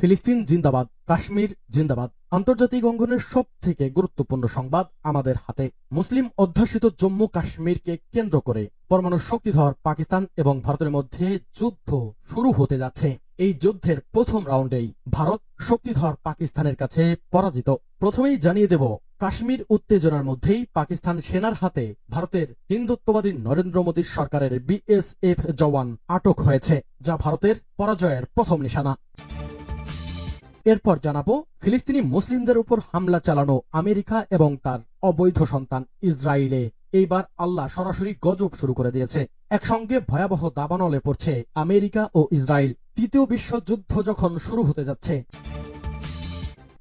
ফিলিস্তিন জিন্দাবাদ, কাশ্মীর জিন্দাবাদ, আন্তর্জাতিক অঙ্গনের সব থেকে গুরুত্বপূর্ণ সংবাদ আমাদের হাতে। মুসলিম অধ্যাসিত জম্মু কাশ্মীরকে কেন্দ্র করে পরমাণু শক্তিধর পাকিস্তান এবং ভারতের মধ্যে যুদ্ধ শুরু হতে যাচ্ছে। এই যুদ্ধের প্রথম রাউন্ডেই ভারত শক্তিধর পাকিস্তানের কাছে পরাজিত। প্রথমেই জানিয়ে দেব, কাশ্মীর উত্তেজনার মধ্যেই পাকিস্তান সেনার হাতে ভারতের হিন্দুত্ববাদী নরেন্দ্র মোদীর সরকারের বিএসএফ জওয়ান আটক হয়েছে, যা ভারতের পরাজয়ের প্রথম নিশানা। এরপর জানাব, ফিলিস্তিনি মুসলিমদের উপর হামলা চালানো আমেরিকা এবং তার অবৈধ সন্তান ইসরায়েলে। এইবার আল্লাহ সরাসরি গজব শুরু করে দিয়েছে। একসঙ্গে ভয়াবহ দাবানলে পড়ছে আমেরিকা ও ইসরায়েল। তৃতীয় বিশ্বযুদ্ধ যখন শুরু হতে যাচ্ছে,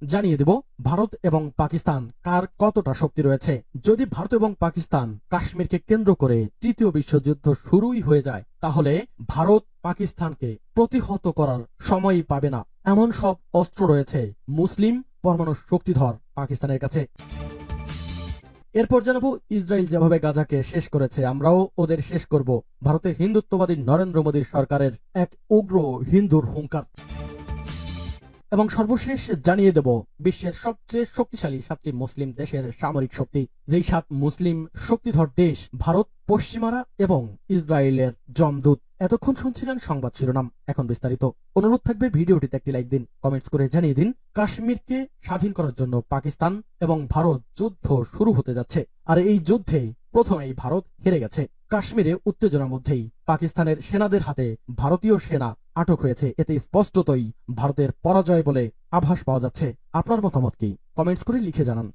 জানিয়ে দেব, ভারত এবং পাকিস্তান কার কতটা শক্তি রয়েছে। যদি ভারত এবং পাকিস্তান কাশ্মীরকে কেন্দ্র করে তৃতীয় বিশ্বযুদ্ধ শুরুই হয়ে যায়, তাহলে ভারত পাকিস্তানকে প্রতিহত করার সময়ই পাবে না। এমন সব অস্ত্র রয়েছে, মুসলিম পরমাণু শক্তিধর পাকিস্তানের কাছে। এরপর জানাব, ইসরায়েল যেভাবে গাজাকে শেষ করেছে, আমরাও ওদের শেষ করব। ভারতের হিন্দুত্ববাদী নরেন্দ্র মোদীর সরকারের এক উগ্র হিন্দুর হুঙ্কার। এবং সর্বশেষ জানিয়ে দেব, বিশ্বের সবচেয়ে শক্তিশালী সাতটি মুসলিম দেশের সামরিক শক্তি। যেই সাত মুসলিম শক্তিধর দেশ, ভারত, পশ্চিমারা এবং ইসরায়েলের জমদূত এতক্ষণ শুনছিলেন সংবাদ শিরোনাম। এখন বিস্তারিত। অনুরোধ থাকবে ভিডিওটিতে একটি লাইক দিন, কমেন্টস করে জানিয়ে দিন, কাশ্মীরকে স্বাধীন করার জন্য পাকিস্তান এবং ভারত যুদ্ধ শুরু হতে যাচ্ছে। আর এই যুদ্ধে প্রথমেই ভারত হেরে গেছে। কাশ্মীরে উত্তেজনার মধ্যেই পাকিস্তানের সেনাদের হাতে ভারতীয় সেনা আটক হয়েছে। এতে স্পষ্টতই ভারতের পরাজয় বলে আভাস পাওয়া যাচ্ছে। আপনার মতামত কি? কমেন্টস করে লিখে জানান।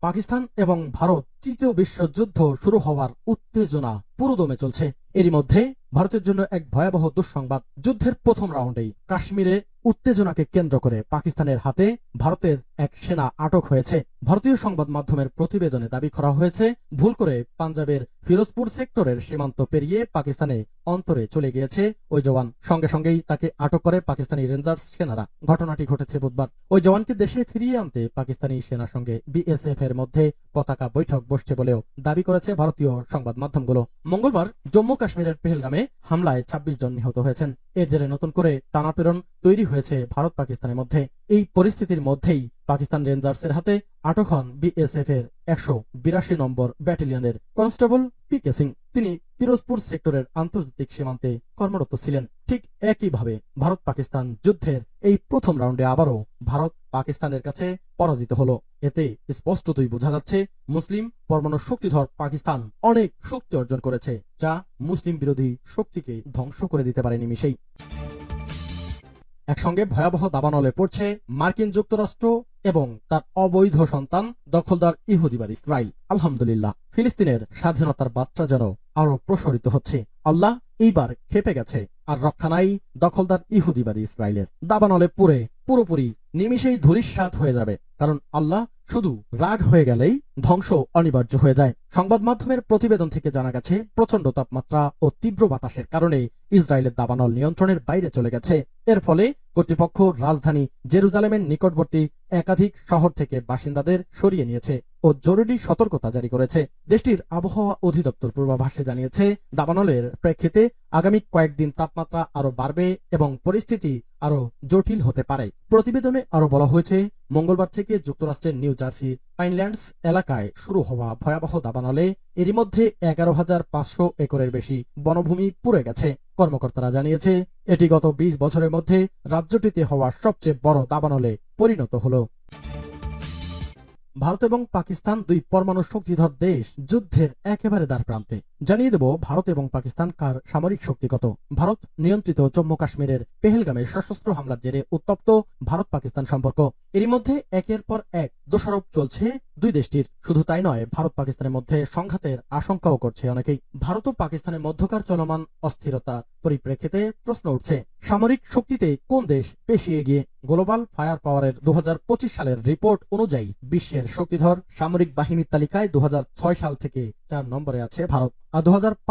পাকিস্তান এবং ভারত তৃতীয় বিশ্বযুদ্ধ শুরু হওয়ার উত্তেজনা পুরোদমে চলছে। এরই মধ্যে ভারতের জন্য এক ভয়াবহ দুঃসংবাদ যুদ্ধের প্রথম রাউন্ডেই কাশ্মীরে উত্তেজনাকে কেন্দ্র করে পাকিস্তানের হাতে ভারতের এক সেনা আটক হয়েছে। ভারতীয় সংবাদ মাধ্যমের প্রতিবেদনে দাবি করা হয়েছে, ভুল করে পাঞ্জাবের ফিরোজপুর সেক্টরের সীমান্ত পেরিয়ে পাকিস্তানে অন্তরে চলে গিয়েছে ওই জওয়ান। সঙ্গে সঙ্গেই তাকে আটক করে পাকিস্তানি রেঞ্জার্স সেনারা। ঘটনাটি ঘটেছে বুধবার। ওই জওয়ানকে দেশে ফিরিয়ে আনতে পাকিস্তানি সেনার সঙ্গে বিএসএফ এর মধ্যে পতাকা বৈঠক বসছে বলেও দাবি করেছে ভারতীয় সংবাদ মাধ্যমগুলো। মঙ্গলবার জম্মু কাশ্মীরের পেহেলগামে হামলায় ২৬ জন নিহত হয়েছেন। এর জেরে নতুন করে টানাপেরন তৈরি হয়েছে ভারত পাকিস্তানের মধ্যে। এই পরিস্থিতির মধ্যেই পাকিস্তান রেঞ্জার্সের হাতে আটক হন বিএসএফ এর একশো বিরাশি নম্বর ব্যাটালিয়নের কনস্টেবল পি কে সিং। তিনি পিরোজপুর সেক্টরের আন্তর্জাতিক সীমান্তে কর্মরত ছিলেন। ঠিক একইভাবে ভারত পাকিস্তান যুদ্ধের এই প্রথম রাউন্ডে আবারও ভারত পাকিস্তানের কাছে পরাজিত হলো। এতে স্পষ্টতই বোঝা যাচ্ছে, মুসলিম পরমাণু শক্তিধর পাকিস্তান অনেক শক্তি অর্জন করেছে, যা মুসলিম বিরোধী শক্তিকে ধ্বংস করে দিতে পারে নিমিশেই একসঙ্গে ভয়াবহ দাবানলে পড়ছে মার্কিন যুক্তরাষ্ট্র এবং তার অবৈধ সন্তান দখলদার ইহুদিবাদ ইসরায়েল। আলহামদুলিল্লাহ, ফিলিস্তিনের স্বাধীনতার বার্তা যেন আরও প্রসারিত হচ্ছে। আল্লাহ এইবার খেপে গেছে, আর রক্ষা নাই দখলদার ইহুদিবাদী ইসরায়েলের। দাবানলে পুরে পুরোপুরি নিমিষেই ধূলিসাৎ হয়ে যাবে, কারণ আল্লাহ শুধু রাগ হয়ে গেলেই ধ্বংস অনিবার্য হয়ে যায়। সংবাদ মাধ্যমের প্রতিবেদন থেকে জানা গেছে প্রচণ্ড তাপমাত্রা ও তীব্র বাতাসের কারণে ইসরায়েলের দাবানল নিয়ন্ত্রণের বাইরে চলে গেছে। এর ফলে কর্তৃপক্ষ রাজধানী জেরুজালেমের নিকটবর্তী একাধিক শহর থেকে বাসিন্দাদের সরিয়ে নিয়েছে ও জরুরি সতর্কতা জারি করেছে। দেশটির আবহাওয়া অধিদপ্তর পূর্বাভাসে জানিয়েছে, দাবানলের প্রেক্ষিতে আগামী কয়েকদিন তাপমাত্রা আরও বাড়বে এবং পরিস্থিতি আরও জটিল হতে পারে। প্রতিবেদনে আরও বলা হয়েছে, মঙ্গলবার থেকে যুক্তরাষ্ট্রের নিউ জার্সি পাইনল্যান্ডস এলাকায় শুরু হওয়া ভয়াবহ দাবানলে এরই মধ্যে এগারো হাজার পাঁচশো একরের বেশি বনভূমি পুড়ে গেছে। কর্মকর্তারা জানিয়েছে, এটি গত বিশ বছরের মধ্যে রাজ্যটিতে হওয়া সবচেয়ে বড় দাবানলে পরিণত হলো। ভারত এবং পাকিস্তান দুই পরমাণু শক্তিধর দেশ যুদ্ধের একেবারে দ্বার প্রান্তে। জানিয়ে দেব, ভারত এবং পাকিস্তান কার সামরিক শক্তিগত ভারত নিয়ন্ত্রিত জম্মু কাশ্মীরের পেহেলগামে সশস্ত্র হামলার জেরে উত্তপ্ত ভারত পাকিস্তান সম্পর্ক। এরই মধ্যে একের পর এক দোষারোপ চলছে দুই দেশটির। শুধু তাই নয়, ভারত পাকিস্তানের মধ্যে সংঘাতের আশঙ্কাও করছে অনেকেই। ভারত ও পাকিস্তানের মধ্যকার চলমান অস্থিরতা পরিপ্রেক্ষিতে প্রশ্ন উঠছে, সামরিক শক্তিতে কোন দেশ বেশি এগিয়ে? গ্লোবাল ফায়ার পাওয়ারের দু হাজার পঁচিশ সালের রিপোর্ট অনুযায়ী বিশ্বের শক্তিধর সামরিক বাহিনীর তালিকায় দু হাজার ছয় সাল থেকে চার নম্বরে আছে ভারত। দু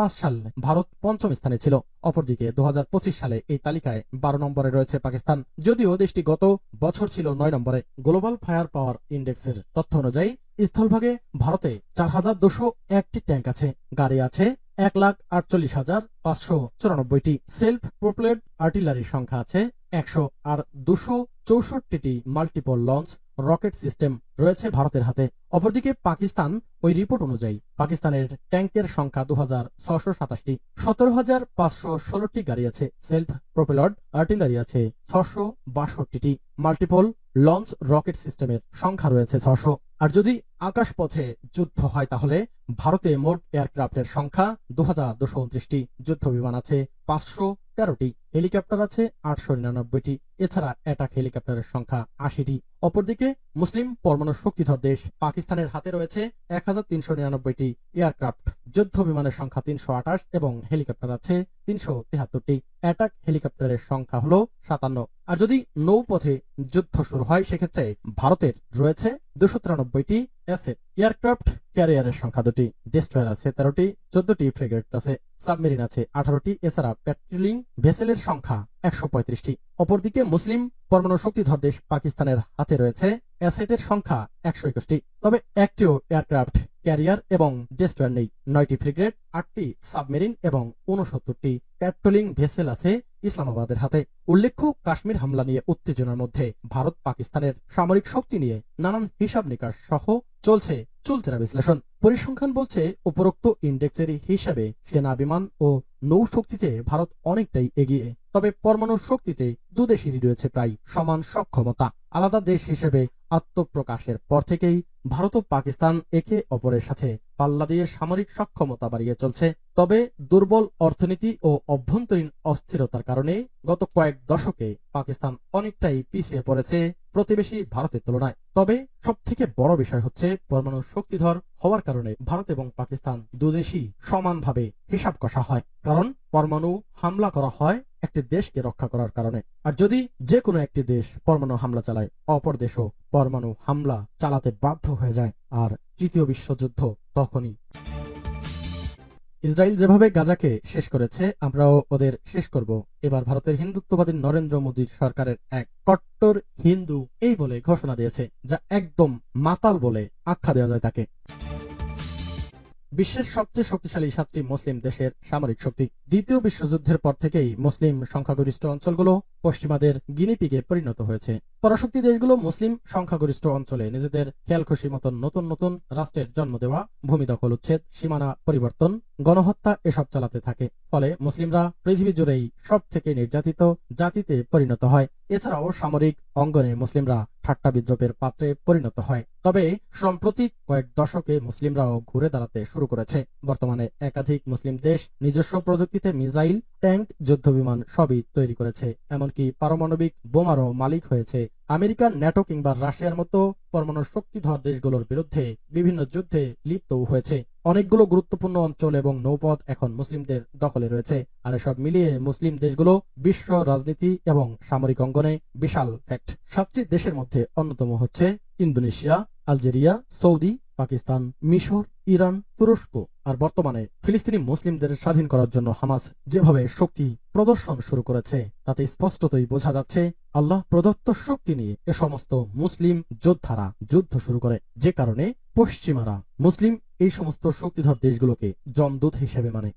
সালে ভারত পঞ্চম স্থানে ছিল। অপরদিকে দুহাজার পঁচিশ সালে এই তালিকায় বারো নম্বরে রয়েছে পাকিস্তান। যদিও দেশটি গত বছর ছিল নয় নম্বরে। গ্লোবাল ফায়ার পাওয়ার ইন্ডেক্সের তথ্য অনুযায়ী, স্থলভাগে ভারতে চার হাজার দুশো একটি ট্যাঙ্ক আছে। গাড়ি আছে এক লাখ আটচল্লিশ হাজার পাঁচশো চুরানব্বইটি। সেলফ প্রোপ্লেড আর্টিলারির সংখ্যা আছে একশো আর দুশো চৌষট্টিটি মাল্টিপল লঞ্চ রকেট সিস্টেম রয়েছে ভারতের হাতে। অপরদিকে পাকিস্তান ওই রিপোর্ট অনুযায়ী পাকিস্তানের ট্যাঙ্কের সংখ্যা দু হাজার ছশো সাতাশটি। সতেরো হাজার পাঁচশো ষোলোটি গাড়ি আছে সেলফ প্রোপেলড আর্টিলারি আছে, ছশো বাষট্টিটি। মাল্টিপল লঞ্চ রকেট সিস্টেমের সংখ্যা রয়েছে ছশো। আর যদি আকাশপথে যুদ্ধ হয় তাহলে ভারতে মোট এয়ারক্রাফটের সংখ্যা দু হাজার দুশো উনত্রিশটি। যুদ্ধ বিমান আছে পাঁচশো তেরোটি হেলিকপ্টার আছে, আটশো নিরানব্বইটি। এছাড়া অ্যাটাক হেলিকপ্টারের সংখ্যা আশিটি। অপরদিকে মুসলিম পরমাণু শক্তিধর দেশ পাকিস্তানের হাতে রয়েছে এক হাজার তিনশো নিরানব্বইটি এয়ারক্রাফট। যুদ্ধ বিমানের সংখ্যা তিনশো আঠাশ এবং হেলিকপ্টার আছে তিনশো তেহাত্তরটি। অ্যাটাক হেলিকপ্টারের সংখ্যা হল সাতান্ন। আর যদি নৌপথে যুদ্ধ শুরু হয়, সেক্ষেত্রে ভারতের রয়েছে দুশো তিরানব্বইটি অ্যাসেট। এয়ারক্রাফট ক্যারিয়ারের সংখ্যা দুটি, ডেস্ট্রয়ার আছে তেরোটি, চোদ্দটি ফ্রিগেট আছে, সাবমেরিন আছে আঠারোটি, এছাড়া প্যাট্রোলিং ভেসেলের সংখ্যা একশো পঁয়ত্রিশটি। অপরদিকে মুসলিম পরমাণু শক্তিধর দেশ পাকিস্তানের হাতে রয়েছে অ্যাসেটের সংখ্যা একশো একুশটি। তবে একটিও এয়ারক্রাফট ক্যারিয়ার এবং ডেস্ট্রয়ার নেই। নয়টি ফ্রিগেট, আটটি সাবমেরিন এবং উনসত্তরটি প্যাট্রোলিং ভেসেল আছে ইসলামাবাদের হাতে উল্লেখ্য কাশ্মীর হামলা নিয়ে উত্তেজনার মধ্যে ভারত পাকিস্তানের সামরিক শক্তি নিয়ে নানান হিসাব নিকাশ সহ চলছে চুলচেরা বিশ্লেষণ। পরিসংখ্যান বলছে, উপরোক্ত ইন্ডেক্সের হিসাবে সেনা বিমান ও নৌ শক্তিতে ভারত অনেকটাই এগিয়ে, তবে পরমাণু শক্তিতে দুদেশেরই রয়েছে প্রায় সমান সক্ষমতা। আলাদা দেশ হিসেবে আত্মপ্রকাশের পর থেকেই ভারত ও পাকিস্তান একে অপরের সাথে পাল্লা দিয়ে সামরিক সক্ষমতা বাড়িয়ে চলছে। তবে দুর্বল অর্থনীতি ও অভ্যন্তরীণ অস্থিরতার কারণে গত কয়েক দশকে পাকিস্তান অনেকটাই পিছিয়ে পড়েছে প্রতিবেশী ভারতের তুলনায়। তবে সব থেকে বড় বিষয় হচ্ছে পরমাণু শক্তিধর হওয়ার কারণে ভারত এবং পাকিস্তান দুদেশই সমানভাবে হিসাব কষা হয়। কারণ পরমাণু হামলা করা হয় একটি দেশকে রক্ষা করার কারণে। আর যদি যে কোনো একটি দেশ পরমাণু হামলা চালায়, অপর দেশও পরমাণু হামলা চালাতে বাধ্য হয়ে যায়। আর তৃতীয় বিশ্বযুদ্ধ তখনই। ইসরায়েল যেভাবে গাজাকে শেষ করেছে, আমরাও ওদের শেষ করব। এবার ভারতের হিন্দুত্ববাদী নরেন্দ্র মোদীর সরকারের এক কট্টর হিন্দু এই বলে ঘোষণা দিয়েছে, যা একদম মাতাল বলে আখ্যা দেওয়া যায় তাকে। বিশ্বের সবচেয়ে শক্তিশালী সাতটি মুসলিম দেশের সামরিক শক্তি। দ্বিতীয় বিশ্বযুদ্ধের পর থেকেই মুসলিম সংখ্যাগরিষ্ঠ অঞ্চলগুলো পশ্চিমাদের গিনিপিগে পরিণত হয়েছে। পরাশক্তি দেশগুলো মুসলিম সংখ্যাগরিষ্ঠ অঞ্চলে নিজেদের খেয়াল খুশি মতন নতুন নতুন রাষ্ট্রের জন্ম দেওয়া, ভূমি দখল, উচ্ছেদ, সীমানা পরিবর্তন, গণহত্যা এসব চালাতে থাকে। ফলে মুসলিমরা পৃথিবী জুড়েই সব থেকে নির্যাতিত জাতিতে পরিণত হয়। এছাড়াও সামরিক অঙ্গনে মুসলিমরা ঠাট্টা বিদ্রোপের পাত্রে পরিণত হয়। তবে সম্প্রতি কয়েক দশকে মুসলিমরাও ঘুরে দাঁড়াতে শুরু করেছে। বর্তমানে একাধিক মুসলিম দেশ নিজস্ব প্রযুক্তিতে মিসাইল, ট্যাঙ্ক, যুদ্ধবিমান সবই তৈরি করেছে। এমনকি পারমাণবিক বোমারও মালিক হয়েছে আমেরিকার ন্যাটো কিংবা রাশিয়ার মতো পরমাণু শক্তিধর দেশগুলোর বিরুদ্ধে বিভিন্ন যুদ্ধে লিপ্তও হয়েছে। অনেকগুলো গুরুত্বপূর্ণ অঞ্চল এবং নৌপথ এখন মুসলিমদের দখলে রয়েছে। আর সব মিলিয়ে মুসলিম দেশগুলো বিশ্ব রাজনীতি এবং সামরিক অঙ্গনে বিশাল ফ্যাক্ট সবচেয়ে দেশের মধ্যে অন্যতম হচ্ছে ইন্দোনেশিয়া, আলজেরিয়া, সৌদি পাকিস্তান, মিশর, ইরান, তুরস্ক আর বর্তমানে ফিলিস্তিনি মুসলিমদের স্বাধীন করার জন্য হামাস যেভাবে শক্তি প্রদর্শন শুরু করেছে, তাতে স্পষ্টতই বোঝা যাচ্ছে আল্লাহ প্রদত্ত শক্তি নিয়ে এ সমস্ত মুসলিম যোদ্ধারা যুদ্ধ শুরু করে। যে কারণে পশ্চিমারা মুসলিম এই সমস্ত শক্তিধর দেশগুলোকে জমদূত হিসেবে মানে।